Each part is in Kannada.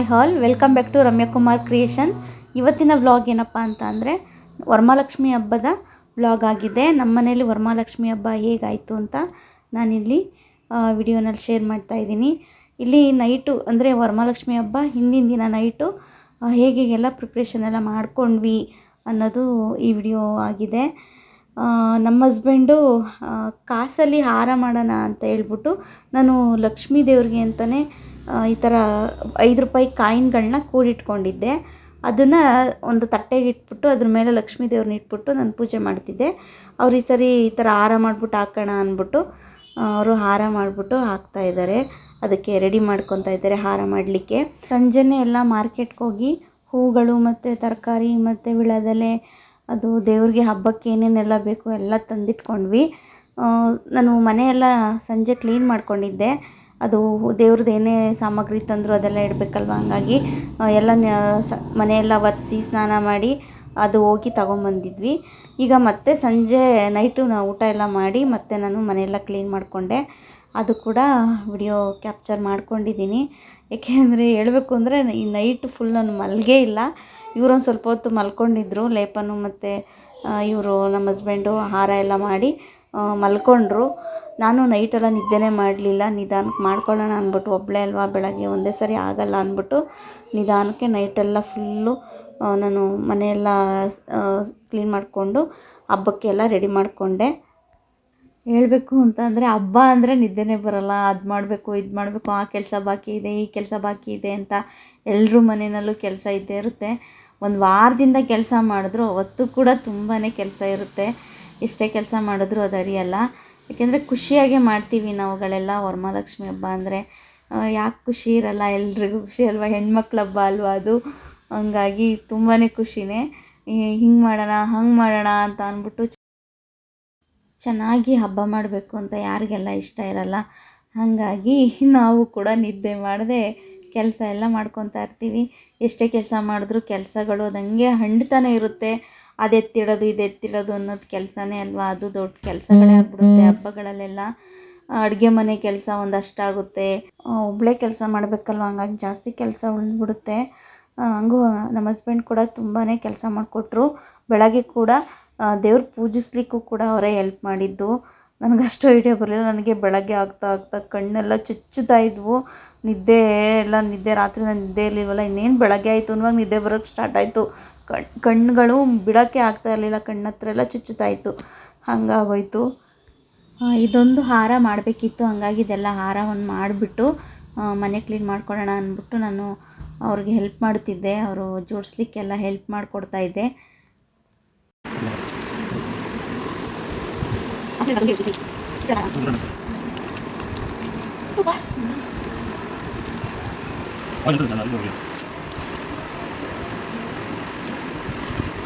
Hi all welcome back to Ramyakumar creation. ಇವತ್ತಿನ ವ್ಲಾಗ್ ಏನಪ್ಪ ಅಂತ ಅಂದರೆ, ವರಮಹಾಲಕ್ಷ್ಮಿ ಹಬ್ಬದ ವ್ಲಾಗ್ ಆಗಿದೆ. ನಮ್ಮ ಮನೇಲಿ ವರಮಹಾಲಕ್ಷ್ಮಿ ಹಬ್ಬ ಹೇಗಾಯಿತು ಅಂತ ನಾನಿಲ್ಲಿ ವಿಡಿಯೋನಲ್ಲಿ ಶೇರ್ ಮಾಡ್ತಾ ಇದ್ದೀನಿ. ಇಲ್ಲಿ ನೈಟು, ಅಂದರೆ ವರಮಹಾಲಕ್ಷ್ಮಿ ಹಬ್ಬ, ಹಿಂದಿನ ದಿನ ನೈಟು ಹೇಗೆ ಎಲ್ಲ ಪ್ರಿಪ್ರೇಷನ್ ಎಲ್ಲ ಮಾಡ್ಕೊಂಡ್ವಿ ಅನ್ನೋದು ಈ ವಿಡಿಯೋ ಆಗಿದೆ. ನಮ್ಮ ಹಸ್ಬೆಂಡು ಕಾಸಲ್ಲಿ ಹಾರ ಮಾಡೋಣ ಅಂತ ಹೇಳ್ಬಿಟ್ಟು ನಾನು ಲಕ್ಷ್ಮೀ ದೇವ್ರಿಗೆ ಅಂತಲೇ ಈ ಥರ ಐದು ರೂಪಾಯಿ ಕಾಯಿನ್ಗಳನ್ನ ಕೂಡಿಟ್ಕೊಂಡಿದ್ದೆ. ಅದನ್ನು ಒಂದು ತಟ್ಟೆಗೆ ಇಟ್ಬಿಟ್ಟು, ಅದ್ರ ಮೇಲೆ ಲಕ್ಷ್ಮೀ ದೇವ್ರನ್ನ ಇಟ್ಬಿಟ್ಟು ನಾನು ಪೂಜೆ ಮಾಡ್ತಿದ್ದೆ. ಅವ್ರು ಈ ಸರಿ ಈ ಥರ ಹಾರ ಮಾಡ್ಬಿಟ್ಟು ಹಾಕೋಣ ಅಂದ್ಬಿಟ್ಟು ಅವರು ಹಾರ ಮಾಡಿಬಿಟ್ಟು ಹಾಕ್ತಾ ಇದ್ದಾರೆ ಅದಕ್ಕೆ ರೆಡಿ ಮಾಡ್ಕೊತಾ ಇದ್ದಾರೆ ಹಾರ ಮಾಡಲಿಕ್ಕೆ. ಸಂಜೆನೇ ಎಲ್ಲ ಮಾರ್ಕೆಟ್ಗೆ ಹೋಗಿ ಹೂಗಳು ಮತ್ತು ತರಕಾರಿ ಮತ್ತು ವಿಳದೆಲೆ, ಅದು ದೇವ್ರಿಗೆ ಹಬ್ಬಕ್ಕೆ ಏನೇನೆಲ್ಲ ಬೇಕು ಎಲ್ಲ ತಂದಿಟ್ಕೊಂಡ್ವಿ. ನಾನು ಮನೆಯೆಲ್ಲ ಸಂಜೆ ಕ್ಲೀನ್ ಮಾಡ್ಕೊಂಡಿದ್ದೆ. ಅದು ದೇವ್ರದ್ದು ಏನೇ ಸಾಮಗ್ರಿ ತಂದರೂ ಅದೆಲ್ಲ ಇಡಬೇಕಲ್ವ? ಹಂಗಾಗಿ ಎಲ್ಲ ಸ, ಮನೆಯೆಲ್ಲ ಒರೆಸಿ ಸ್ನಾನ ಮಾಡಿ ಅದು ಹೋಗಿ ತಗೊಂಬಂದಿದ್ವಿ. ಈಗ ಮತ್ತೆ ಸಂಜೆ ನೈಟು ನಾವು ಊಟ ಎಲ್ಲ ಮಾಡಿ ಮತ್ತೆ ನಾನು ಮನೆಯೆಲ್ಲ ಕ್ಲೀನ್ ಮಾಡಿಕೊಂಡೆ. ಅದು ಕೂಡ ವಿಡಿಯೋ ಕ್ಯಾಪ್ಚರ್ ಮಾಡ್ಕೊಂಡಿದ್ದೀನಿ. ಏಕೆಂದರೆ ಹೇಳಬೇಕು ಅಂದರೆ, ಈ ನೈಟ್ ಫುಲ್ ನಾನು ಮಲ್ಗೇ ಇಲ್ಲ. ಇವರೊಂದು ಸ್ವಲ್ಪ ಹೊತ್ತು ಮಲ್ಕೊಂಡಿದ್ರು. ಲೇಪನು ಮತ್ತು ಇವರು ನಮ್ಮ ಹಸ್ಬೆಂಡು ಆಹಾರ ಎಲ್ಲ ಮಾಡಿ ಮಲ್ಕೊಂಡ್ರು. ನಾನು ನೈಟೆಲ್ಲ ನಿದ್ದೆನೇ ಮಾಡಲಿಲ್ಲ. ನಿಧಾನಕ್ಕೆ ಮಾಡ್ಕೊಳ್ಳೋಣ ಅಂದ್ಬಿಟ್ಟು ಒಬ್ಬಳೇ ಅಲ್ವಾ? ಬೆಳಗ್ಗೆ ಒಂದೇ ಸರಿ ಆಗಲ್ಲ ಅಂದ್ಬಿಟ್ಟು ನಿಧಾನಕ್ಕೆ ನೈಟೆಲ್ಲ ಫುಲ್ಲು ನಾನು ಮನೆಯೆಲ್ಲ ಕ್ಲೀನ್ ಮಾಡಿಕೊಂಡು ಹಬ್ಬಕ್ಕೆಲ್ಲ ರೆಡಿ ಮಾಡಿಕೊಂಡೆ. ಹೇಳಬೇಕು ಅಂತ ಅಂದರೆ ಹಬ್ಬ ಅಂದರೆ ನಿದ್ದೆನೇ ಬರಲ್ಲ. ಅದು ಮಾಡಬೇಕು, ಇದು ಮಾಡಬೇಕು, ಆ ಕೆಲಸ ಬಾಕಿ ಇದೆ, ಈ ಕೆಲಸ ಬಾಕಿ ಇದೆ ಅಂತ ಎಲ್ಲರೂ ಮನೆಯಲ್ಲೂ ಕೆಲಸ ಇದ್ದೇ ಇರುತ್ತೆ. ಒಂದು ವಾರದಿಂದ ಕೆಲಸ ಮಾಡಿದ್ರು, ಅವತ್ತು ಕೂಡ ತುಂಬಾ ಕೆಲಸ ಇರುತ್ತೆ. ಎಷ್ಟೇ ಕೆಲಸ ಮಾಡಿದ್ರೂ ಅದು ಅರಿಯಲ್ಲ. ಯಾಕೆಂದರೆ ಖುಷಿಯಾಗೆ ಮಾಡ್ತೀವಿ ನಾವುಗಳೆಲ್ಲ ವರಮಹಾಲಕ್ಷ್ಮಿ ಹಬ್ಬ ಅಂದರೆ ಯಾಕೆ ಖುಷಿ ಇರಲ್ಲ, ಎಲ್ರಿಗೂ ಖುಷಿ ಅಲ್ವಾ? ಹೆಣ್ಮಕ್ಳ ಹಬ್ಬ ಅಲ್ವಾ ಅದು? ಹಂಗಾಗಿ ತುಂಬಾ ಖುಷಿನೇ. ಹಿಂಗೆ ಮಾಡೋಣ, ಹಂಗೆ ಮಾಡೋಣ ಅಂತ ಅಂದ್ಬಿಟ್ಟು ಚೆನ್ನಾಗಿ ಹಬ್ಬ ಮಾಡಬೇಕು ಅಂತ ಯಾರಿಗೆಲ್ಲ ಇಷ್ಟ ಇರಲ್ಲ. ಹಾಗಾಗಿ ನಾವು ಕೂಡ ನಿದ್ದೆ ಮಾಡದೆ ಕೆಲಸ ಎಲ್ಲ ಮಾಡ್ಕೊತಾ ಇರ್ತೀವಿ. ಎಷ್ಟೇ ಕೆಲಸ ಮಾಡಿದ್ರೂ ಕೆಲಸಗಳು ಅದಂಗೆ ಹಂಡ್ತಾನೆ ಇರುತ್ತೆ. ಅದು ಎತ್ತಿಡೋದು ಇದು ಎತ್ತಿಡೋದು ಅನ್ನೋದು ಕೆಲಸನೇ ಅಲ್ವಾ? ಅದು ದೊಡ್ಡ ಕೆಲಸಗಳೇ ಆಗ್ಬಿಡುತ್ತೆ. ಹಬ್ಬಗಳಲ್ಲೆಲ್ಲ ಅಡುಗೆ ಮನೆ ಕೆಲಸ ಒಂದಷ್ಟಾಗುತ್ತೆ. ಒಬ್ಬಳೇ ಕೆಲಸ ಮಾಡಬೇಕಲ್ವ? ಹಂಗಾಗಿ ಜಾಸ್ತಿ ಕೆಲಸ ಉಳಿದ್ಬಿಡುತ್ತೆ. ಹಂಗೂ ನಮ್ಮ ಹಸ್ಬೆಂಡ್ ಕೂಡ ತುಂಬಾ ಕೆಲಸ ಮಾಡಿಕೊಟ್ರು. ಬೆಳಗ್ಗೆ ಕೂಡ ದೇವ್ರ ಪೂಜಿಸ್ಲಿಕ್ಕೂ ಕೂಡ ಅವರೇ ಹೆಲ್ಪ್ ಮಾಡಿದ್ದು. ನನಗೆ ಅಷ್ಟು ಐಡಿಯಾ ಬರಲಿಲ್ಲ. ನನಗೆ ಬೆಳಗ್ಗೆ ಆಗ್ತಾ ಆಗ್ತಾ ಕಣ್ಣೆಲ್ಲ ಚುಚ್ಚುತ್ತಾ ಇದ್ವು. ನಿದ್ದೆ ಎಲ್ಲ ನಿದ್ದೆ ರಾತ್ರಿ ನಾನು ನಿದ್ದೆ ಇರಲಿಲ್ವಲ್ಲ ಇನ್ನೇನು ಬೆಳಗ್ಗೆ ಆಯಿತು ಅನ್ನುವಾಗ ನಿದ್ದೆ ಬರೋಕ್ಕೆ ಸ್ಟಾರ್ಟ್ ಆಯಿತು. ಕಣ್, ಕಣ್ಣುಗಳು ಬಿಡೋಕ್ಕೆ ಆಗ್ತಾ ಇರಲಿಲ್ಲ ಕಣ್ಣತ್ರ ಎಲ್ಲ ಚುಚ್ಚುತ್ತಾ ಇತ್ತು. ಹಂಗಾಗೋಯ್ತು ಇದೊಂದು ಹಾರ ಮಾಡಬೇಕಿತ್ತು, ಹಂಗಾಗಿ ಇದೆಲ್ಲ ಹಾರವನ್ನು ಮಾಡಿಬಿಟ್ಟು ಮನೆ ಕ್ಲೀನ್ ಮಾಡ್ಕೊಳ್ಳೋಣ ಅಂದ್ಬಿಟ್ಟು ನಾನು ಅವ್ರಿಗೆ ಹೆಲ್ಪ್ ಮಾಡ್ತಿದ್ದೆ. ಅವರು ಜೋಡಿಸ್ಲಿಕ್ಕೆಲ್ಲ ಹೆಲ್ಪ್ ಮಾಡಿಕೊಡ್ತಾ ಇದ್ದೆ.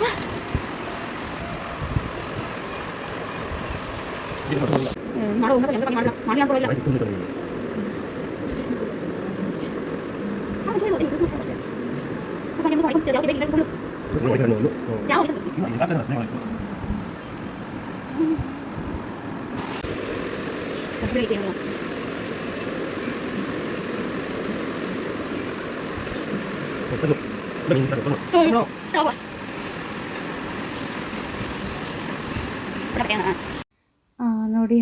か。ど。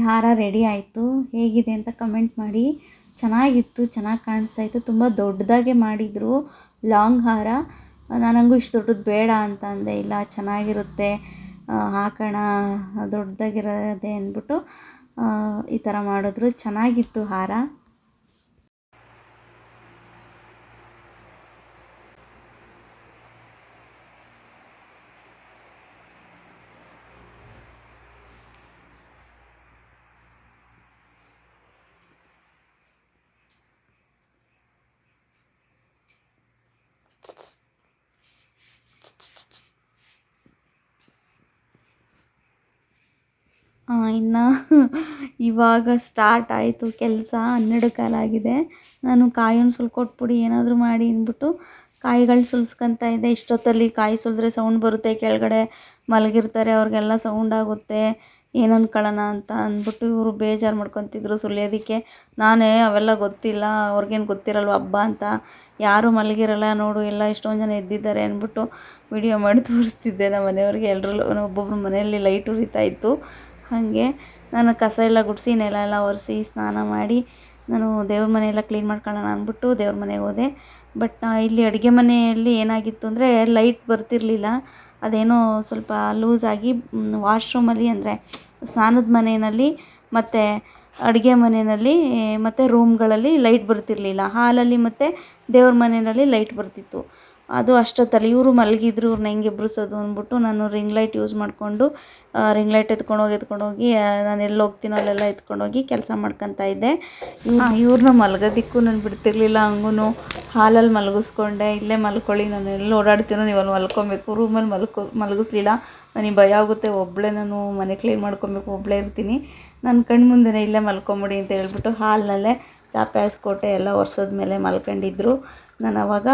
ಹಾರ ರೆಡಿ ಆಯಿತು. ಹೇಗಿದೆ ಅಂತ ಕಮೆಂಟ್ ಮಾಡಿ. ಚೆನ್ನಾಗಿತ್ತು, ಚೆನ್ನಾಗಿ ಕಾಣಿಸ್ತಾ ಇತ್ತು ತುಂಬ ದೊಡ್ಡದಾಗೆ ಮಾಡಿದರು. ಲಾಂಗ್ ಹಾರ. ನನಗೂ ಇಷ್ಟು ದೊಡ್ಡದು ಬೇಡ ಅಂತ ಅಂದೆ. ಇಲ್ಲ, ಚೆನ್ನಾಗಿರುತ್ತೆ. ಹಾಕೋಣ, ದೊಡ್ಡದಾಗಿರೋದೆ ಅಂದ್ಬಿಟ್ಟು ಈ ಥರ ಮಾಡಿದ್ರು. ಚೆನ್ನಾಗಿತ್ತು ಹಾರ. ಇನ್ನು ಇವಾಗ ಸ್ಟಾರ್ಟ್ ಆಯಿತು ಕೆಲಸ, ಹನ್ನೆರಡು ಕಾಲಾಗಿದೆ ನಾನು ಕಾಯನ್ನು ಸುಲ್ಕೊಟ್ಬಿಡಿ ಏನಾದರೂ ಮಾಡಿ ಅಂದ್ಬಿಟ್ಟು ಕಾಯಿಗಳು ಸುಲ್ಸ್ಕೊತ ಇದೆ. ಇಷ್ಟೊತ್ತಲ್ಲಿ ಕಾಯಿ ಸುಲಿದ್ರೆ ಸೌಂಡ್ ಬರುತ್ತೆ, ಕೆಳಗಡೆ ಮಲಗಿರ್ತಾರೆ, ಅವ್ರಿಗೆಲ್ಲ ಸೌಂಡ್ ಆಗುತ್ತೆ. ಏನು ಅನ್ಕೊಳ್ಳೋಣ ಅಂತ ಅಂದ್ಬಿಟ್ಟು ಇವರು ಬೇಜಾರು ಮಾಡ್ಕೊತಿದ್ರು ಸುಲಿಯೋದಕ್ಕೆ ನಾನೇ ಅವೆಲ್ಲ ಗೊತ್ತಿಲ್ಲ, ಅವ್ರಿಗೇನು ಗೊತ್ತಿರಲ್ವ ಹಬ್ಬ ಅಂತ. ಯಾರು ಮಲಗಿರಲ್ಲ, ನೋಡು, ಎಲ್ಲ ಎಷ್ಟೊಂದು ಜನ ಎದ್ದಿದ್ದಾರೆ ಅಂದ್ಬಿಟ್ಟು ವಿಡಿಯೋ ಮಾಡಿ ತೋರಿಸ್ತಿದ್ದೆ ನಮ್ಮ ಮನೆಯವ್ರಿಗೆ ಎಲ್ಲರೂ ಒಬ್ಬೊಬ್ಬರು ಮನೆಯಲ್ಲಿ ಲೈಟ್ ಉರಿತಾ ಇತ್ತು. ಹಾಗೆ ನಾನು ಕಸ ಎಲ್ಲ ಗುಡಿಸಿ, ನೆಲ ಎಲ್ಲ ಒರೆಸಿ, ಸ್ನಾನ ಮಾಡಿ ನಾನು ದೇವ್ರ ಮನೆಯೆಲ್ಲ ಕ್ಲೀನ್ ಮಾಡ್ಕೊಳ್ಳೋಣ ಅಂದ್ಬಿಟ್ಟು ದೇವ್ರ ಮನೆಗೆ ಹೋದೆ. ಬಟ್ ಇಲ್ಲಿ ಅಡುಗೆ ಮನೆಯಲ್ಲಿ ಏನಾಗಿತ್ತು ಅಂದರೆ ಲೈಟ್ ಬರ್ತಿರಲಿಲ್ಲ. ಅದೇನೋ ಸ್ವಲ್ಪ ಲೂಸ್ ಆಗಿ ವಾಶ್ರೂಮಲ್ಲಿ ಅಂದರೆ ಸ್ನಾನದ ಮನೆಯಲ್ಲಿ ಮತ್ತು ಅಡುಗೆ ಮನೆಯಲ್ಲಿ ಮತ್ತು ರೂಮ್ಗಳಲ್ಲಿ ಲೈಟ್ ಬರ್ತಿರಲಿಲ್ಲ. ಹಾಲಲ್ಲಿ ಮತ್ತು ದೇವ್ರ ಮನೆಯಲ್ಲಿ ಲೈಟ್ ಬರ್ತಿತ್ತು. ಅದು ಅಷ್ಟೊತ್ತಲ್ಲಿ ಇವರು ಮಲಗಿದ್ರು, ಇವ್ರನ್ನ ಹೆಂಗೆ ಎಬ್ಬಿಸೋದು ಅಂದ್ಬಿಟ್ಟು ನಾನು ರಿಂಗ್ ಲೈಟ್ ಯೂಸ್ ಮಾಡಿಕೊಂಡು ರಿಂಗ್ ಲೈಟ್ ಎತ್ಕೊಂಡೋಗಿ ಎತ್ಕೊಂಡೋಗಿ ನಾನು ಎಲ್ಲಿ ಹೋಗ್ತೀನೋ ಅಲ್ಲೆಲ್ಲ ಎತ್ಕೊಂಡೋಗಿ ಕೆಲಸ ಮಾಡ್ಕೊತಾ ಇದ್ದೆ. ಇವ್ರನ್ನ ಮಲಗೋದಿಕ್ಕೂ ನಾನು ಬಿಡ್ತಿರ್ಲಿಲ್ಲ ಹಂಗೂ ಹಾಲಲ್ಲಿ ಮಲಗಿಸ್ಕೊಂಡೆ, ಇಲ್ಲೇ ಮಲ್ಕೊಳ್ಳಿ, ನಾನು ಎಲ್ಲಿ ಓಡಾಡ್ತೀನೋ ನೀವು ಅಲ್ಲಿ ಮಲ್ಕೊಬೇಕು ರೂಮಲ್ಲಿ ಮಲ್ಕೊ, ಮಲಗಿಸ್ಲಿಲ್ಲ. ನನಗೆ ಭಯ ಆಗುತ್ತೆ ಒಬ್ಬಳೇ ನಾನು ಮನೆ ಕ್ಲೀನ್ ಮಾಡ್ಕೊಬೇಕು ಒಬ್ಬಳೇ ಇರ್ತೀನಿ. ನನ್ನ ಕಣ್ಣು ಮುಂದೆ ಇಲ್ಲೇ ಮಲ್ಕೊಂಬಿಡಿ ಅಂತ ಹೇಳ್ಬಿಟ್ಟು ಹಾಲಿನಲ್ಲೇ ಚಾಪೆ ಹಾಸ್ಕೋಟೆ ಎಲ್ಲ ಒರೆಸೋದ್ಮೇಲೆ ಮಲ್ಕೊಂಡಿದ್ರು. ನಾನು ಅವಾಗ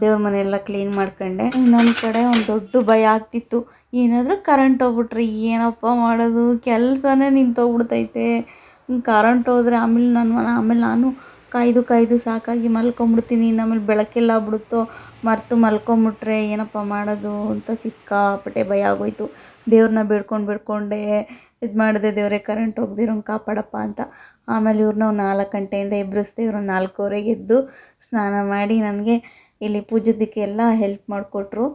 ದೇವ್ರ ಮನೆಯೆಲ್ಲ ಕ್ಲೀನ್ ಮಾಡ್ಕೊಂಡೆ. ಇನ್ನೊಂದು ಕಡೆ ಒಂದು ದೊಡ್ಡ ಭಯ ಆಗ್ತಿತ್ತು. ಏನಾದರೂ ಕರೆಂಟ್ ಹೋಗ್ಬಿಟ್ರೆ ಏನಪ್ಪ ಮಾಡೋದು? ಕೆಲಸನೇ ನಿಂತೋಗ್ಬಿಡ್ತೈತೆ. ಕರೆಂಟ್ ಹೋದರೆ ಆಮೇಲೆ ನಾನು ಆಮೇಲೆ ನಾನು ಕಾಯ್ದು ಕಾಯ್ದು ಸಾಕಾಗಿ ಮಲ್ಕೊಂಬಿಡ್ತೀನಿ. ಆಮೇಲೆ ಬೆಳಕೆಲ್ಲ ಬಿಡುತ್ತೋ ಮರೆತು ಮಲ್ಕೊಂಬಿಟ್ರೆ ಏನಪ್ಪ ಮಾಡೋದು ಅಂತ ಸಿಕ್ಕಾಪಟ್ಟೆ ಭಯ ಆಗೋಯ್ತು. ದೇವ್ರನ್ನ ಬೇಡ್ಕೊಂಡು, ಬೇಡ್ಕೊಂಡೆ ಇದು ಮಾಡಿದೆ ದೇವರೇ ಕರೆಂಟ್ ಹೋಗ್ದಿರೋಂಗೆ ಕಾಪಾಡಪ್ಪ ಅಂತ. ಆಮೇಲೆ ಇವ್ರನ್ನ ನಾಲ್ಕು ಗಂಟೆಯಿಂದ ಎಬ್ಬರಿಸ್ದೆ ಇವ್ರನ್ನ ನಾಲ್ಕೂವರೆಗೆ ಎದ್ದು ಸ್ನಾನ ಮಾಡಿ ನನಗೆ ಇಲ್ಲಿ ಪೂಜೆದಕ್ಕೆ ಎಲ್ಲ ಹೆಲ್ಪ್ ಮಾಡಿಕೊಟ್ರು.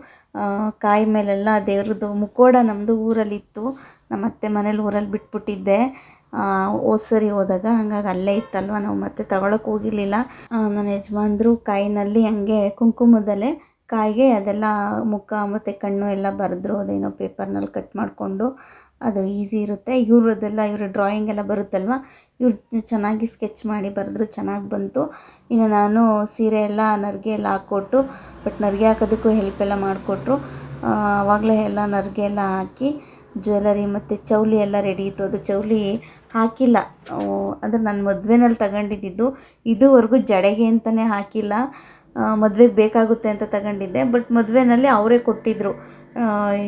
ಕಾಯಿ ಮೇಲೆಲ್ಲ ದೇವ್ರದ್ದು ಮುಖೋಡ ನಮ್ಮದು ಊರಲ್ಲಿತ್ತು. ನಮ್ಮ ಅತ್ತೆ ಮನೇಲಿ ಊರಲ್ಲಿ ಬಿಟ್ಬಿಟ್ಟಿದ್ದೆ. ಓಸರಿ ಸರಿ ಹೋದಾಗ ಹಂಗಾಗಿ ಅಲ್ಲೇ ಇತ್ತಲ್ವ, ನಾವು ಮತ್ತೆ ತಗೊಳಕ್ಕೆ ಹೋಗಿರಲಿಲ್ಲ. ನನ್ನ ಯಜಮಾನ್ರು ಕಾಯಿನಲ್ಲಿ ಹಂಗೆ ಕುಂಕುಮದಲ್ಲೇ ಕಾಯಿಗೆ ಅದೆಲ್ಲ ಮುಖ ಮತ್ತು ಕಣ್ಣು ಎಲ್ಲ ಬರೆದ್ರು, ಅದೇನೋ ಪೇಪರ್ನಲ್ಲಿ ಕಟ್ ಮಾಡಿಕೊಂಡು. ಅದು ಈಸಿ ಇರುತ್ತೆ. ಇವ್ರದ್ದೆಲ್ಲ ಇವರು ಡ್ರಾಯಿಂಗ್ ಎಲ್ಲ ಬರುತ್ತಲ್ವ? ಇವ್ರು ಚೆನ್ನಾಗಿ ಸ್ಕೆಚ್ ಮಾಡಿ ಬರೆದ್ರು ಚೆನ್ನಾಗಿ ಬಂತು. ಇನ್ನು ನಾನು ಸೀರೆ ಎಲ್ಲ ನರಿಗೆ ಎಲ್ಲ ಹಾಕ್ಕೊಟ್ಟು ಬಟ್ ನರಿಗೆ ಹಾಕೋದಕ್ಕೂ ಹೆಲ್ಪ್ ಎಲ್ಲ ಮಾಡಿಕೊಟ್ರು. ಆವಾಗಲೇ ಎಲ್ಲ ನರಿಗೆ ಎಲ್ಲ ಹಾಕಿ ಜ್ಯುವೆಲರಿ ಮತ್ತು ಚೌಲಿ ಎಲ್ಲ ರೆಡಿ ಇತ್ತು. ಅದು ಚೌಲಿ ಹಾಕಿಲ್ಲ. ಅಂದರೆ ನಾನು ಮದುವೆನಲ್ಲಿ ತಗೊಂಡಿದ್ದು. ಇದುವರೆಗೂ ಜಡೆಗೆ ಅಂತಲೇ ಹಾಕಿಲ್ಲ. ಮದುವೆಗೆ ಬೇಕಾಗುತ್ತೆ ಅಂತ ತಗೊಂಡಿದ್ದೆ. ಬಟ್ ಮದುವೆನಲ್ಲಿ ಅವರೇ ಕೊಟ್ಟಿದ್ದರು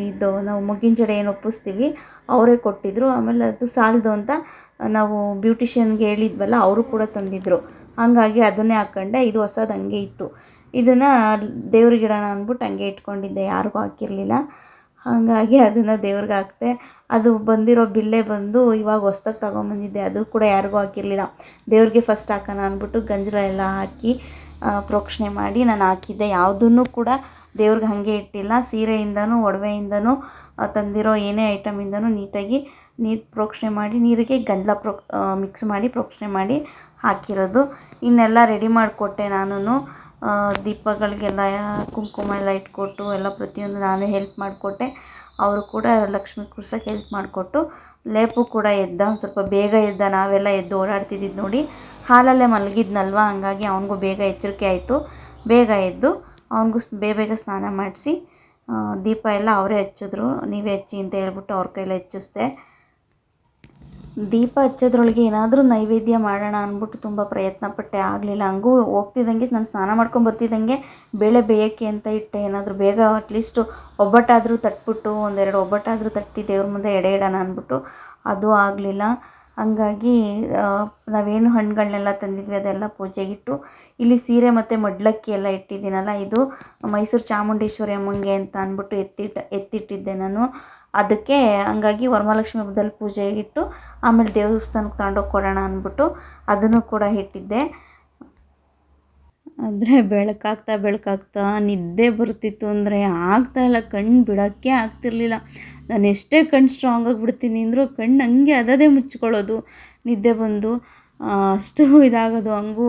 ಇದು ನಾವು ಮುಗ್ಗಿನ ಜಡೆ ಏನು ಒಪ್ಪಿಸ್ತೀವಿ. ಅವರೇ ಕೊಟ್ಟಿದ್ದರು ಆಮೇಲೆ ಅದು ಸಾಲದು ಅಂತ ನಾವು ಬ್ಯೂಟಿಷಿಯನ್ಗೆ ಹೇಳಿದ್ವಲ್ಲ, ಅವರು ಕೂಡ ತಂದಿದ್ದರು ಹಾಗಾಗಿ ಅದನ್ನೇ ಹಾಕ್ಕಂಡೆ ಇದು ಹೊಸದು ಹಂಗೆ ಇತ್ತು. ಇದನ್ನು ದೇವ್ರ ಇಡೋಣ ಅಂದ್ಬಿಟ್ಟು ಹಂಗೆ ಇಟ್ಕೊಂಡಿದ್ದೆ. ಯಾರಿಗೂ ಹಾಕಿರಲಿಲ್ಲ. ಹಾಗಾಗಿ ಅದನ್ನು ದೇವ್ರಿಗೆ ಹಾಕಿದೆ. ಅದು ಬಂದಿರೋ ಬಿಲ್ಲೆ ಬಂದು ಇವಾಗ ಹೊಸ್ದಾಗಿ ತೊಗೊಂಬಂದಿದ್ದೆ. ಅದು ಕೂಡ ಯಾರಿಗೂ ಹಾಕಿರಲಿಲ್ಲ. ದೇವ್ರಿಗೆ ಫಸ್ಟ್ ಹಾಕೋಣ ಅಂದ್ಬಿಟ್ಟು ಗಂಜಲ ಎಲ್ಲ ಹಾಕಿ ಪ್ರೋಕ್ಷಣೆ ಮಾಡಿ ನಾನು ಹಾಕಿದ್ದೆ. ಯಾವುದನ್ನು ಕೂಡ ದೇವ್ರಿಗೆ ಹಾಗೆ ಇಟ್ಟಿಲ್ಲ. ಸೀರೆಯಿಂದನೂ, ಒಡವೆಯಿಂದನೂ ತಂದಿರೋ ಏನೇ ಐಟಮಿಂದನೂ ನೀಟಾಗಿ ನೀರು ಪ್ರೋಕ್ಷಣೆ ಮಾಡಿ, ನೀರಿಗೆ ಗಂಧ ಪ್ರೋ ಮಿಕ್ಸ್ ಮಾಡಿ ಪ್ರೋಕ್ಷಣೆ ಮಾಡಿ ಹಾಕಿರೋದು. ಇನ್ನೆಲ್ಲ ರೆಡಿ ಮಾಡಿಕೊಟ್ಟೆ ನಾನು ದೀಪಗಳಿಗೆಲ್ಲ, ಕುಂಕುಮ ಎಲ್ಲ ಇಟ್ಕೊಟ್ಟು, ಎಲ್ಲ ಪ್ರತಿಯೊಂದು ನಾನೇ ಹೆಲ್ಪ್ ಮಾಡಿಕೊಟ್ಟೆ. ಅವರು ಕೂಡ ಲಕ್ಷ್ಮಿ ಕುರ್ಸಕ್ಕೆ ಹೆಲ್ಪ್ ಮಾಡಿಕೊಟ್ಟು, ಲೇಪು ಕೂಡ ಎದ್ದ. ಒಂದು ಸ್ವಲ್ಪ ಬೇಗ ಎದ್ದ. ನಾವೆಲ್ಲ ಎದ್ದು ಓಡಾಡ್ತಿದ್ದಿದ್ದು ನೋಡಿ. ಹಾಲಲ್ಲೇ ಮಲಗಿದ್ನಲ್ವ? ಹಂಗಾಗಿ ಅವನಿಗೂ ಬೇಗ ಎಚ್ಚರಿಕೆ ಆಯಿತು. ಬೇಗ ಎದ್ದು ಅವನಿಗೂ ಬೇಗ ಬೇಗ ಸ್ನಾನ ಮಾಡಿಸಿ ದೀಪ ಎಲ್ಲ ಅವರೇ ಹಚ್ಚಿದ್ರು. ನೀವೇ ಹಚ್ಚಿ ಅಂತ ಹೇಳ್ಬಿಟ್ಟು ಅವ್ರ ಕೈಲಿ ಹಚ್ಚಿಸ್ದೆ. ದೀಪ ಹಚ್ಚೋದ್ರೊಳಗೆ ಏನಾದರೂ ನೈವೇದ್ಯ ಮಾಡೋಣ ಅಂದ್ಬಿಟ್ಟು ತುಂಬ ಪ್ರಯತ್ನ ಪಟ್ಟೆ. ಆಗಲಿಲ್ಲ. ಹಂಗೂ ಹೋಗ್ತಿದ್ದಂಗೆ, ನಾನು ಸ್ನಾನ ಮಾಡ್ಕೊಂಡು ಬರ್ತಿದ್ದಂಗೆ ಬೇಳೆ ಬೇಯೋಕ್ಕೆ ಅಂತ ಇಟ್ಟೆ. ಏನಾದರೂ ಬೇಗ ಅಟ್ಲೀಸ್ಟು ಒಬ್ಬಟ್ಟಾದರೂ ತಟ್ಬಿಟ್ಟು, ಒಂದೆರಡು ಒಬ್ಬಟ್ಟಾದರೂ ತಟ್ಟಿ ದೇವ್ರ ಮುಂದೆ ಎಡೆ ಇಡೋಣ ಅಂದ್ಬಿಟ್ಟು, ಅದು ಆಗಲಿಲ್ಲ. ಹಂಗಾಗಿ ನಾವೇನು ಹಣ್ಣುಗಳ್ನೆಲ್ಲ ತಂದಿದ್ವಿ, ಅದೆಲ್ಲ ಪೂಜೆಗಿಟ್ಟು. ಇಲ್ಲಿ ಸೀರೆ ಮತ್ತು ಮಡ್ಲಕ್ಕಿ ಎಲ್ಲ ಇಟ್ಟಿದ್ದೀನಲ್ಲ, ಇದು ಮೈಸೂರು ಚಾಮುಂಡೇಶ್ವರಿ ಅಮ್ಮಂಗೆ ಅಂತ ಅಂದ್ಬಿಟ್ಟು ಎತ್ತಿಟ್ಟು, ಎತ್ತಿಟ್ಟಿದ್ದೆ ನಾನು. ಅದಕ್ಕೆ ಹಂಗಾಗಿ ವರಮಹಾಲಕ್ಷ್ಮಿ ಹಬ್ಬದಲ್ಲಿ ಪೂಜೆಗಿಟ್ಟು ಆಮೇಲೆ ದೇವಸ್ಥಾನಕ್ಕೆ ತಗೊಂಡೋಗಿ ಕೊಡೋಣ ಅಂದ್ಬಿಟ್ಟು ಅದನ್ನು ಕೂಡ ಇಟ್ಟಿದ್ದೆ. ಆದರೆ ಬೆಳಕಾಗ್ತಾ ಬೆಳಕಾಗ್ತಾ ನಿದ್ದೆ ಬರ್ತಿತ್ತು ಅಂದರೆ ಆಗ್ತಾಯಿಲ್ಲ ಕಣ್ಣು ಬಿಡೋಕ್ಕೆ ಆಗ್ತಿರಲಿಲ್ಲ. ನಾನು ಎಷ್ಟೇ ಕಣ್ಣು ಸ್ಟ್ರಾಂಗ್ ಆಗಿಬಿಡ್ತೀನಿ ಅಂದರೂ ಕಣ್ಣು ಹಂಗೆ ಅದದೇ ಮುಚ್ಕೊಳ್ಳೋದು. ನಿದ್ದೆ ಬಂದು ಅಷ್ಟು ಇದಾಗೋದು. ಹಂಗೂ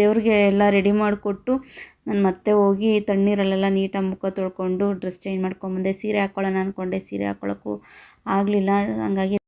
ದೇವ್ರಿಗೆ ಎಲ್ಲ ರೆಡಿ ಮಾಡಿಕೊಟ್ಟು ನಾನು ಮತ್ತೆ ಹೋಗಿ ತಣ್ಣೀರಲ್ಲೆಲ್ಲ ನೀಟಾಗಿ ಮುಖ ತೊಳ್ಕೊಂಡು ಡ್ರೆಸ್ ಚೇಂಜ್ ಮಾಡ್ಕೊಂಬಂದೆ. ಸೀರೆ ಹಾಕ್ಕೊಳ್ಳೋಣ ಅಂದ್ಕೊಂಡೆ ಸೀರೆ ಹಾಕ್ಕೊಳ್ಳೋಕ್ಕೂ ಆಗಲಿಲ್ಲ. ಹಂಗಾಗಿ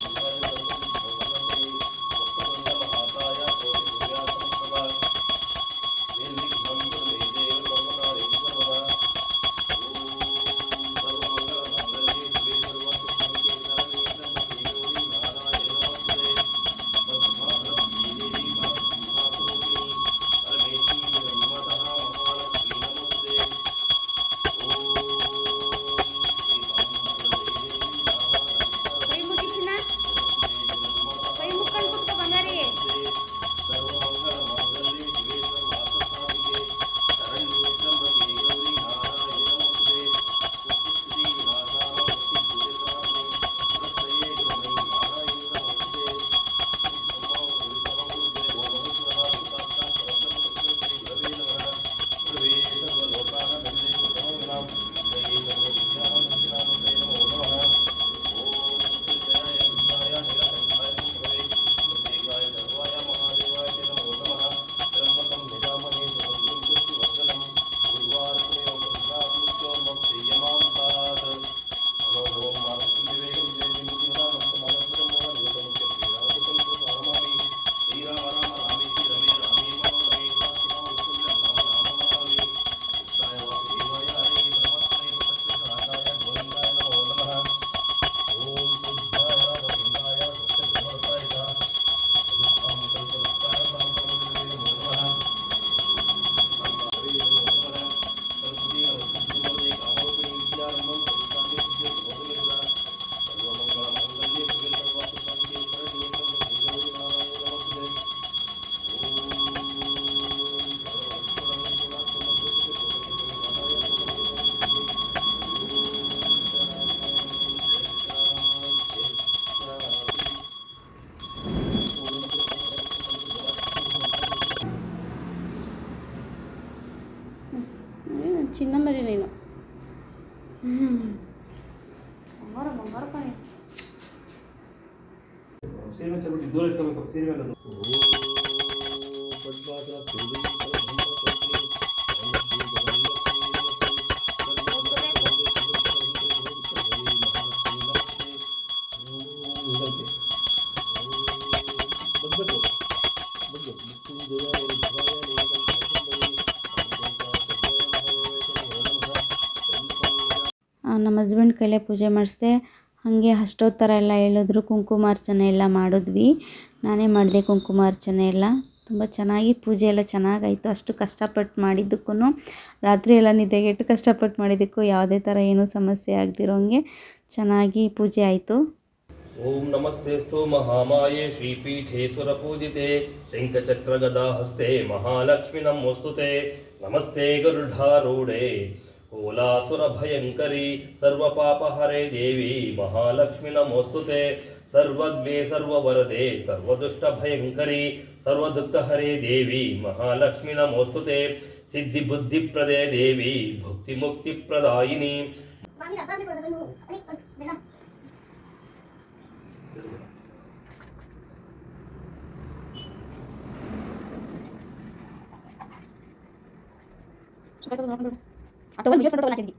ಬಂಗಾರ ಬಂಗಾರ ಕಣೆ ಸೀರೆ ಚಲ್ಬಿಟ್ಟು ದೂರ ಇಟ್ಕೋಬೇಕು ಸೀರೆ ಮೇಲೆ ಕೈಲೇ ಪೂಜೆ ಮಾಡಿಸ್ದೆ, ಹಾಗೆ ಅಷ್ಟೋತ್ತರ ಎಲ್ಲ ಹೇಳಿದ್ರು, ಕುಂಕುಮಾರ್ಚನೆ ಎಲ್ಲ ಮಾಡಿದ್ವಿ. ನಾನೇ ಮಾಡಿದೆ ಕುಂಕುಮಾರ್ಚನೆ ಎಲ್ಲ. ತುಂಬ ಚೆನ್ನಾಗಿ ಪೂಜೆ ಎಲ್ಲ ಚೆನ್ನಾಗಾಯಿತು. ಅಷ್ಟು ಕಷ್ಟಪಟ್ಟು ಮಾಡಿದ್ದಕ್ಕೂ, ರಾತ್ರಿ ಎಲ್ಲ ನಿದ್ದೆಗೆಟ್ಟು ಕಷ್ಟಪಟ್ಟು ಮಾಡಿದ್ದಕ್ಕೂ ಯಾವುದೇ ಥರ ಏನೂ ಸಮಸ್ಯೆ ಆಗದಿರೋಂಗೆ ಚೆನ್ನಾಗಿ ಪೂಜೆ ಆಯಿತು. ಓಂ ನಮಸ್ತೆಸ್ತು ಮಹಾಮಾಯೆ ಶ್ರೀಪೀಠೆ ಗದಾ ಶಂಖಚಕ್ರಗದಾಹಸ್ತೆ ಮಹಾಲಕ್ಷ್ಮಿ ನಮೋಸ್ತುತೆ. ನಮಸ್ತೆ कोलासुरभयङ्करी, सर्वपापहरे देवी, महालक्ष्मि नमोऽस्तु ते सर्वज्ञे सर्ववरदे, सर्वदुष्टभयङ्करी, सर्वदुःखहरे देवी, महालक्ष्मि नमोऽस्तु ते सिद्धिबुद्धिप्रदे देवी, भुक्तिमुक्तिप्रदायिनी। Gracias. ನಮೋಸ್ತುತೆ ಸಿದ್ಧಿಬುದ್ಧಿಪ್ರದೆ ದೇವಿ ಹಾಕಿದ್ವಿ.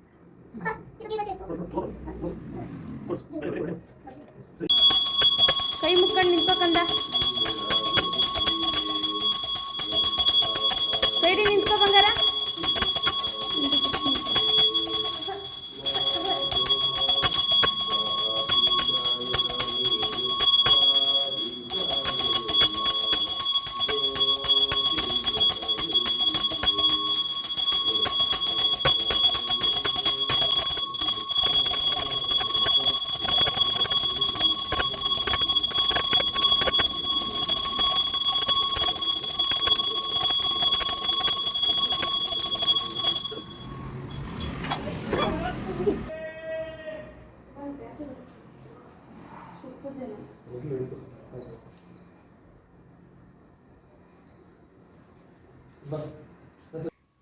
ಕೈ ಮುಕ್ಕೊಂಡು ನಿಂತ್ಕೋಕಂದ ಸೈಡಿ ನಿಂತ್ಕೋ ಬಂಗಾರ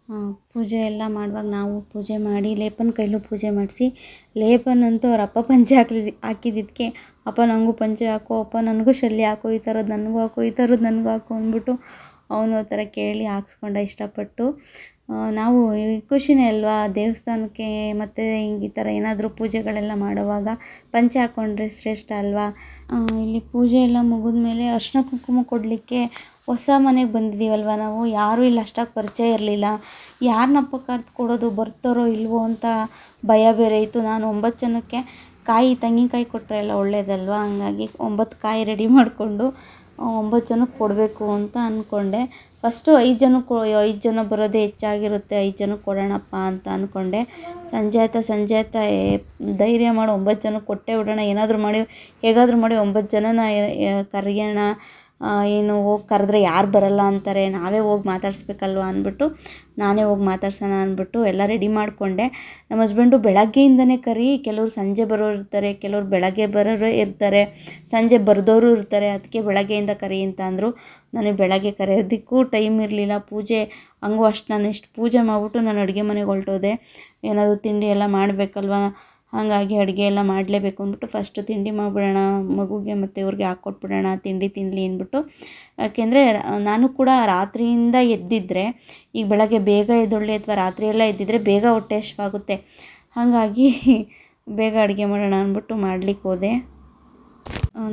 ಆ, ಪೂಜೆ ಮಾಡುವಾಗ ನಾವು ಪೂಜೆ ಮಾಡಿ ಲೇಪನ ಕೈಲೂ ಪೂಜೆ ಮಾಡಿಸಿ, ಲೇಪನ್ ಅಂತೂ ಅವ್ರ ಅಪ್ಪ ಪಂಚೆ ಹಾಕ್ಲಿ ಹಾಕಿದ್ದಕ್ಕೆ ಅಪ್ಪ ನನಗೂ ಪಂಚೆ ಹಾಕು, ಅಪ್ಪ ನನಗೂ ಶಲ್ಯ ಹಾಕು, ಈ ಥರದ್ದು ನನಗೂ ಹಾಕು, ಈ ಥರದ್ದು ನನಗೂ ಹಾಕು ಅಂದ್ಬಿಟ್ಟು ಅವನು ಆ ಥರ ಕೇಳಿ ಹಾಕ್ಸ್ಕೊಂಡ ಇಷ್ಟಪಟ್ಟು. ನಾವು ಖುಷಿನೇ ಅಲ್ವಾ? ದೇವಸ್ಥಾನಕ್ಕೆ ಮತ್ತು ಹಿಂಗೆ ಈ ಥರ ಏನಾದರೂ ಪೂಜೆಗಳೆಲ್ಲ ಮಾಡುವಾಗ ಪಂಚೆ ಹಾಕ್ಕೊಂಡ್ರೆ ಶ್ರೇಷ್ಠ ಅಲ್ವಾ? ಇಲ್ಲಿ ಪೂಜೆ ಎಲ್ಲ ಮುಗಿದ್ಮೇಲೆ ಅರ್ಶಿನ ಕುಂಕುಮ ಕೊಡಲಿಕ್ಕೆ ಹೊಸ ಮನೆಗೆ ಬಂದಿದ್ದೀವಲ್ವ ನಾವು? ಯಾರೂ ಇಲ್ಲಿ ಅಷ್ಟಾಗಿ ಪರಿಚಯ ಇರಲಿಲ್ಲ. ಯಾರನ್ನಪ್ಪ ಕರ್ದು ಕೊಡೋದು ಬರ್ತಾರೋ ಇಲ್ವೋ ಅಂತ ಭಯ ಬೇರೆ ಇತ್ತು. ನಾನು ಒಂಬತ್ತು ಜನಕ್ಕೆ ಕಾಯಿ, ತೆಂಗಿನಕಾಯಿ ಕೊಟ್ಟರೆ ಎಲ್ಲ ಒಳ್ಳೇದಲ್ವಾ? ಹಂಗಾಗಿ ಒಂಬತ್ತು ಕಾಯಿ ರೆಡಿ ಮಾಡಿಕೊಂಡು ಒಂಬತ್ತು ಜನಕ್ಕೆ ಕೊಡಬೇಕು ಅಂತ ಅಂದ್ಕೊಂಡೆ ಫಸ್ಟು ಐದು ಜನಕ್ಕೆ ಐದು ಜನ ಬರೋದೇ ಹೆಚ್ಚಾಗಿರುತ್ತೆ. ಐದು ಜನಕ್ಕೆ ಕೊಡೋಣಪ್ಪ ಅಂತ ಅಂದ್ಕೊಂಡೆ ಸಂಜೆ ಆಯ್ತಾ ಸಂಜೆ ಆಯ್ತಾ ಧೈರ್ಯ ಮಾಡಿ, ಒಂಬತ್ತು ಜನಕ್ಕೆ ಕೊಟ್ಟೇ ಬಿಡೋಣ. ಏನಾದರೂ ಮಾಡಿ, ಹೇಗಾದರೂ ಮಾಡಿ, ಒಂಬತ್ತು ಜನನ ಕರೆಯೋಣ. ಏನು ಹೋಗಿ ಕರೆದ್ರೆ ಯಾರು ಬರಲ್ಲ ಅಂತಾರೆ, ನಾವೇ ಹೋಗಿ ಮಾತಾಡಿಸ್ಬೇಕಲ್ವ ಅಂದ್ಬಿಟ್ಟು ನಾನೇ ಹೋಗಿ ಮಾತಾಡ್ಸೋಣ ಅಂದ್ಬಿಟ್ಟು ಎಲ್ಲ ರೆಡಿ ಮಾಡಿಕೊಂಡೆ. ನಮ್ಮ ಹಸ್ಬೆಂಡು ಬೆಳಗ್ಗೆಯಿಂದನೇ ಕರಿ, ಕೆಲವ್ರು ಸಂಜೆ ಬರೋರು ಇರ್ತಾರೆ, ಕೆಲವರು ಬೆಳಗ್ಗೆ ಬರೋರು ಇರ್ತಾರೆ, ಸಂಜೆ ಬರೆದವರು ಇರ್ತಾರೆ ಅದಕ್ಕೆ ಬೆಳಗ್ಗೆಯಿಂದ ಕರಿ ಅಂತ ಅಂದರು. ನನಗೆ ಬೆಳಗ್ಗೆ ಕರೆಯೋದಕ್ಕೂ ಟೈಮ್ ಇರಲಿಲ್ಲ, ಪೂಜೆ ಹಂಗೂ ಅಷ್ಟು ನಾನು ಇಷ್ಟು ಪೂಜೆ ಮಾಡಿಬಿಟ್ಟು ನಾನು ಅಡುಗೆ ಮನೆಗೆ ಹೊರಟೋದೆ. ಏನಾದರೂ ತಿಂಡಿ ಎಲ್ಲ ಮಾಡಬೇಕಲ್ವ? ಹಾಗಾಗಿ ಅಡುಗೆ ಎಲ್ಲ ಮಾಡಲೇಬೇಕು ಅಂದ್ಬಿಟ್ಟು ಫಸ್ಟು ತಿಂಡಿ ಮಾಡಿಬಿಡೋಣ, ಮಗುಗೆ ಮತ್ತು ಇವ್ರಿಗೆ ಹಾಕ್ಕೊಟ್ಬಿಡೋಣ ತಿಂಡಿ ತಿನ್ನಲಿ ಅಂದ್ಬಿಟ್ಟು. ಯಾಕೆಂದರೆ ನಾನು ಕೂಡ ರಾತ್ರಿಯಿಂದ ಎದ್ದಿದ್ದರೆ ಈಗ ಬೆಳಗ್ಗೆ ಬೇಗ ಎದ್ದೊಳ್ಳಿ ಅಥವಾ ರಾತ್ರಿ ಎಲ್ಲ ಎದ್ದಿದ್ರೆ ಬೇಗ ಹೊಟ್ಟೆ ಹಶ್ವಾಗುತ್ತೆ ಹಾಗಾಗಿ ಬೇಗ ಅಡುಗೆ ಮಾಡೋಣ ಅಂದ್ಬಿಟ್ಟು ಮಾಡ್ಲಿಕ್ಕೆ ಹೋದೆ.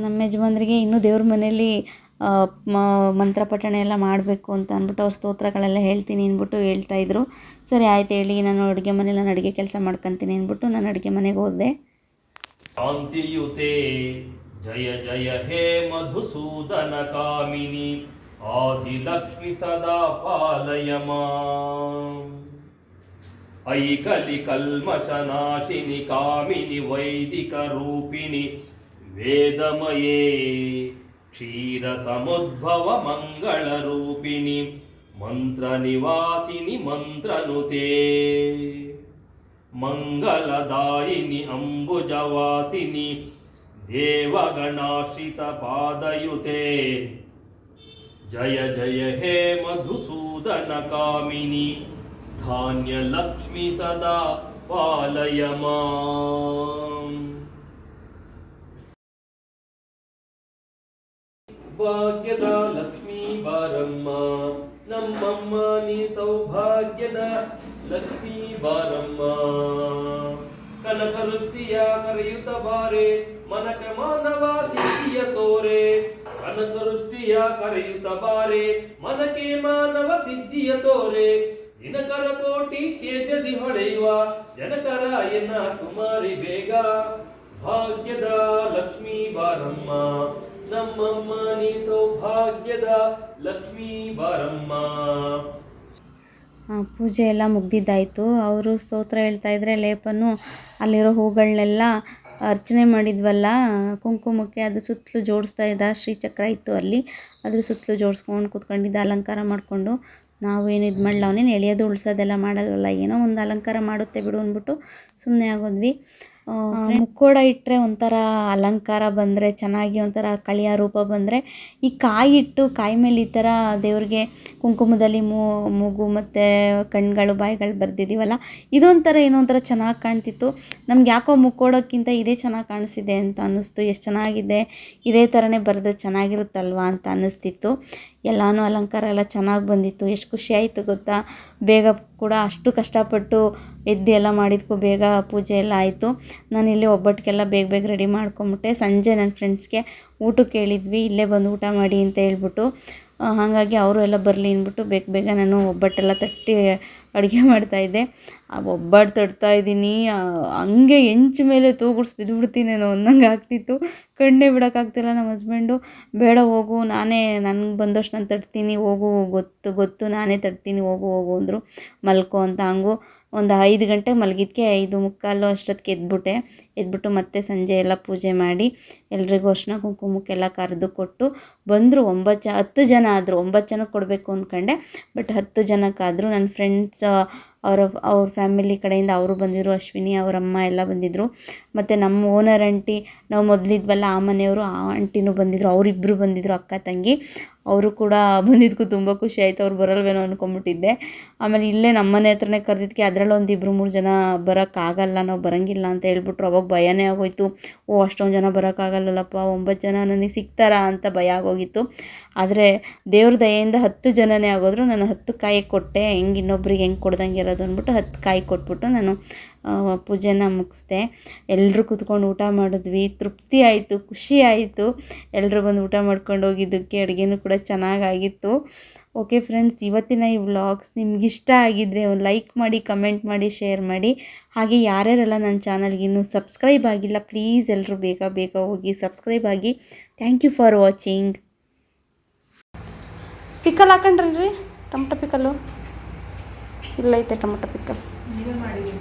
ನಮ್ಮ ಯಜಮಾನ್ರಿಗೆ ಇನ್ನೂ ದೇವ್ರ ಮನೇಲಿ ಮಂತ್ರ ಪಠಣೆ ಎಲ್ಲ ಮಾಡಬೇಕು ಅಂತ ಅಂದ್ಬಿಟ್ಟು ಅವ್ರ ಸ್ತೋತ್ರಗಳೆಲ್ಲ ಹೇಳ್ತೀನಿ ಅಂದ್ಬಿಟ್ಟು ಹೇಳ್ತಾಯಿದ್ರು ಸರಿ, ಆಯ್ತು ಹೇಳಿ, ನಾನು ಅಡುಗೆ ಮನೇಲಿ ನಾನು ಅಡುಗೆ ಕೆಲಸ ಮಾಡ್ಕೊತೀನಿ ಅಂದ್ಬಿಟ್ಟು ನಾನು ಅಡುಗೆ ಮನೆಗೆ ಹೋದೆ. ಶಾಂತಿಯುತೆ, ಜಯ ಜಯ ಹೇ ಮಧುಸೂದನ ಕಾಮಿನಿ, ಆದಿಲಕ್ಷ್ಮಿ ಸದಾ ಪಾಲಯ. ಐಕಲಿ ಕಲ್ಮಶನಾಶಿನಿ ಕಾಮಿನಿ ವೈದಿಕ ರೂಪಿಣಿ, ವೇದಮಯೇ. क्षीरसमुद्भवमङ्गलरूपिणि मन्त्रनिवासिनि मन्त्रनुते मङ्गलदायिनि अम्बुजवासिनि देवगणाश्रितपादयुते जय जय हे मधुसूदनकामिनि धान्यलक्ष्मि सदा पालय मा ಭಾಗ್ಯದ ಲಕ್ಷ್ಮೀ ಬಾರಮ್ಮ. ನಮ್ಮಮ್ಮ, ನೀ ಸೌಭಾಗ್ಯದ ಲಕ್ಷ್ಮೀ ಬಾರಮ್ಮ. ಕನಕ ವೃಷ್ಟಿಯ ಕರೆಯುತ್ತ ಬಾರೆ ಮನಕ ಮಾನವ ಸಿದ್ಧಿಯ ತೋರೆ. ಕನಕ ವೃಷ್ಟಿಯ ಕರೆಯುತ್ತ ಬಾರೆ ಮನಕೆ ಮಾನವ ಸಿದ್ಧಿಯ ತೋರೆ. ದಿನಕರ ಕೋಟಿ ತೇಜದಿ ಹೊಳೆಯುವ ಎನ್ನ ಕುಮಾರಿ ಬೇಗ. ಭಾಗ್ಯದ ಲಕ್ಷ್ಮೀ ಬಾರಮ್ಮ. ನಮ್ಮಮ್ಮ ನೀ ಸೌಭಾಗ್ಯದ ಲಕ್ಷ್ಮೀ ಬಾರಮ್ಮ. ಪೂಜೆ ಎಲ್ಲ ಮುಗ್ದಿದ್ದಾಯಿತು. ಅವರು ಸ್ತೋತ್ರ ಹೇಳ್ತಾ ಇದ್ರೆ ಲೇಪನು ಅಲ್ಲಿರೋ ಹೂಗಳನ್ನೆಲ್ಲ ಅರ್ಚನೆ ಮಾಡಿದ್ವಲ್ಲ, ಕುಂಕುಮಕ್ಕೆ ಅದು ಸುತ್ತಲೂ ಜೋಡಿಸ್ತಾ ಇದ್ದ ಶ್ರೀಚಕ್ರ ಇತ್ತು ಅಲ್ಲಿ. ಅದ್ರ ಸುತ್ತಲೂ ಜೋಡಿಸ್ಕೊಂಡು ಕೂತ್ಕೊಂಡಿದ್ದ ಅಲಂಕಾರ ಮಾಡಿಕೊಂಡು ನಾವು ಏನು ಇದು ಮಾಡಲ್ಲ ಅವನೇನು ಎಳೆಯೋದು ಉಳಿಸೋದೆಲ್ಲ ಮಾಡೋದಲ್ಲ ಏನೋ ಒಂದು ಅಲಂಕಾರ ಮಾಡುತ್ತೆ ಬಿಡು ಅಂದ್ಬಿಟ್ಟು ಸುಮ್ಮನೆ ಆಗೋದ್ವಿ. ಮುಕ್ಕೋಡ ಇಟ್ಟರೆ ಒಂಥರ ಅಲಂಕಾರ ಬಂದರೆ ಚೆನ್ನಾಗಿ ಒಂಥರ ಕಳಿಯ ರೂಪ ಬಂದರೆ ಈ ಕಾಯಿ ಇಟ್ಟು ಕಾಯಿ ಮೇಲೆ ಈ ಥರ ದೇವ್ರಿಗೆ ಕುಂಕುಮದಲ್ಲಿ ಮೂ ಮೂಗು ಮತ್ತು ಕಣ್ಗಳು ಬಾಯಿಗಳು ಬರೆದಿದ್ದೀವಲ್ಲ ಇದೊಂಥರ ಏನೋ ಒಂಥರ ಚೆನ್ನಾಗಿ ಕಾಣ್ತಿತ್ತು. ನಮ್ಗೆ ಯಾಕೋ ಮುಕ್ಕೋಡೋಕ್ಕಿಂತ ಇದೇ ಚೆನ್ನಾಗಿ ಕಾಣಿಸಿದೆ ಅಂತ ಅನ್ನಿಸ್ತು. ಎಷ್ಟು ಚೆನ್ನಾಗಿದೆ ಇದೇ ಥರನೇ ಬರೆದ್ರೆ ಚೆನ್ನಾಗಿರುತ್ತಲ್ವಾ ಅಂತ ಅನ್ನಿಸ್ತಿತ್ತು. ಎಲ್ಲನೂ ಅಲಂಕಾರ ಎಲ್ಲ ಚೆನ್ನಾಗಿ ಬಂದಿತ್ತು. ಎಷ್ಟು ಖುಷಿ ಆಯಿತು ಗೊತ್ತಾ? ಬೇಗ ಕೂಡ ಅಷ್ಟು ಕಷ್ಟಪಟ್ಟು ಎದ್ದು ಎಲ್ಲ ಮಾಡಿದ್ಕೂ ಬೇಗ ಪೂಜೆ ಎಲ್ಲ ಆಯಿತು. ನಾನು ಇಲ್ಲಿ ಒಬ್ಬಟ್ಟಿಗೆಲ್ಲ ಬೇಗ ಬೇಗ ರೆಡಿ ಮಾಡ್ಕೊಂಬಿಟ್ಟೆ. ಸಂಜೆ ನನ್ನ ಫ್ರೆಂಡ್ಸ್ಗೆ ಊಟಕ್ಕೆ ಹೇಳಿದ್ವಿ ಇಲ್ಲೇ ಬಂದು ಊಟ ಮಾಡಿ ಅಂತ ಹೇಳ್ಬಿಟ್ಟು ಹಾಗಾಗಿ ಅವರು ಎಲ್ಲ ಬರಲಿ ಅಂದ್ಬಿಟ್ಟು ಬೇಗ ಬೇಗ ನಾನು ಒಬ್ಬಟ್ಟೆಲ್ಲ ತಟ್ಟಿ ಅಡುಗೆ ಮಾಡ್ತಾಯಿದ್ದೆ ಒಬ್ಬಟ್ಟು ತಟ್ತಾ ಇದ್ದೀನಿ. ಹಂಗೆ ಹೆಂಚು ಮೇಲೆ ತೂಗುಡ್ಸಿ ಬಿದ್ದುಬಿಡ್ತೀನೇನೋ ಅನ್ನಂಗೆ ಆಗ್ತಿತ್ತು. ಕಣ್ಣೇ ಬಿಡೋಕ್ಕಾಗ್ತಿಲ್ಲ ನಮ್ಮ ಹಸ್ಬೆಂಡು. ಬೇಡ, ಹೋಗು, ನಾನೇ ನನಗೆ ಬಂದಷ್ಟು ನಾನು ತಟ್ತೀನಿ ಹೋಗು, ಗೊತ್ತು ಗೊತ್ತು, ನಾನೇ ತಟ್ತೀನಿ ಹೋಗು ಹೋಗು ಅಂದರು. ಮಲ್ಕೋ ಅಂತ ಹಂಗು. ಒಂದು ಐದು ಗಂಟೆ ಮಲಗಿದ್ಕೆ ಐದು ಮುಕ್ಕಾಲು ಅಷ್ಟೊತ್ತಿಗೆ ಎದ್ಬಿಟ್ಟೆ. ಎದ್ಬಿಟ್ಟು ಮತ್ತೆ ಸಂಜೆ ಎಲ್ಲ ಪೂಜೆ ಮಾಡಿ ಎಲ್ರಿಗೂ ಅರ್ಶಿನ ಕುಂಕುಮಕ್ಕೆಲ್ಲ ಕರೆದು ಕೊಟ್ಟು ಬಂದರು. ಒಂಬತ್ತು ಜ, ಹತ್ತು ಜನ ಆದರು. ಒಂಬತ್ತು ಜನಕ್ಕೆ ಕೊಡಬೇಕು ಅಂದ್ಕೊಂಡೆ. ಬಟ್ ಹತ್ತು ಜನಕ್ಕಾದರೂ ನನ್ನ ಫ್ರೆಂಡ್ಸ್, ಅವರ, ಅವ್ರ ಫ್ಯಾಮಿಲಿ ಕಡೆಯಿಂದ ಅವರು ಬಂದಿದ್ದರು ಅಶ್ವಿನಿ, ಅವ್ರ ಅಮ್ಮ ಎಲ್ಲ ಬಂದಿದ್ದರು ಮತ್ತು ನಮ್ಮ ಓನರ್ ಆಂಟಿ, ನಾವು ಮೊದಲಿದ್ವಲ್ಲ ಆ ಮನೆಯವರು, ಆ ಆಂಟಿನೂ ಬಂದಿದ್ದರು ಅವರಿಬ್ಬರು ಬಂದಿದ್ದರು ಅಕ್ಕ, ತಂಗಿ. ಅವರು ಕೂಡ ಬಂದಿದ್ದಕ್ಕೂ ತುಂಬ ಖುಷಿ ಆಯಿತು, ಅವ್ರು ಬರಲ್ವೇನೋ ಅಂದ್ಕೊಂಬಿಟ್ಟಿದ್ದೆ ಆಮೇಲೆ ಇಲ್ಲೇ ನಮ್ಮ ಮನೆ ಹತ್ರನೇ ಕರೆದಿದ್ದಕ್ಕೆ ಅದರಲ್ಲಿ ಒಂದು ಇಬ್ಬರು ಮೂರು ಜನ ಬರೋಕ್ಕಾಗಲ್ಲ ನಾವು ಬರೋಂಗಿಲ್ಲ ಅಂತ ಹೇಳ್ಬಿಟ್ರು. ಅವಾಗ ಭಯನೇ ಆಗೋಯ್ತು. ಓ, ಅಷ್ಟೊಂದು ಜನ ಬರೋಕ್ಕಾಗಲ್ಲಲ್ಲಪ್ಪ ಒಂಬತ್ತು ಜನ ನನಗೆ ಸಿಗ್ತಾರಾ ಅಂತ ಭಯ ಆಗೋಗಿತ್ತು. ಆದರೆ ದೇವ್ರ ದಯೆಯಿಂದ ಹತ್ತು ಜನನೇ ಆಗೋದ್ರು. ನಾನು ಹತ್ತು ಕಾಯಿ ಕೊಟ್ಟೆ, ಹೆಂಗೆ ಇನ್ನೊಬ್ರಿಗೆ ಹೆಂಗೆ ಕೊಡ್ದಂಗೆ ಇರೋದು ಅಂದ್ಬಿಟ್ಟು ಹತ್ತು ಕಾಯಿ ಕೊಟ್ಬಿಟ್ಟು ನಾನು ಪೂಜೆನ ಮುಗಿಸ್ದೆ. ಎಲ್ಲರೂ ಕೂತ್ಕೊಂಡು ಊಟ ಮಾಡಿದ್ವಿ. ತೃಪ್ತಿ ಆಯಿತು ಖುಷಿ ಆಯಿತು. ಎಲ್ಲರೂ ಬಂದು ಊಟ ಮಾಡ್ಕೊಂಡು ಹೋಗಿದ್ದಕ್ಕೆ ಅಡುಗೆನೂ ಕೂಡ ಚೆನ್ನಾಗಾಗಿತ್ತು. ಓಕೆ ಫ್ರೆಂಡ್ಸ್ ಇವತ್ತಿನ ಈ ವ್ಲಾಗ್ಸ್ ನಿಮಗಿಷ್ಟ ಇಷ್ಟ ಆಗಿದ್ದರೆ ಒಂದು ಲೈಕ್ ಮಾಡಿ ಕಮೆಂಟ್ ಮಾಡಿ ಶೇರ್ ಮಾಡಿ. ಹಾಗೆ ಯಾರ್ಯಾರೆಲ್ಲ ನನ್ನ ಚಾನಲ್ಗೆ ಇನ್ನೂ ಸಬ್ಸ್ಕ್ರೈಬ್ ಆಗಿಲ್ಲ ಪ್ಲೀಸ್ ಎಲ್ಲರೂ ಬೇಗ ಬೇಗ ಹೋಗಿ ಸಬ್ಸ್ಕ್ರೈಬ್ ಆಗಿ. Thank you for watching pickle ಹಾಕೊಂಡ್ರಲ್ರಿ? Tomato pickle ಇಲ್ಲೈತೆ ಟೊಮೊಟೊ ಪಿಕಲ್ ನೀವೇ ಮಾಡಿದ್ದೀರಾ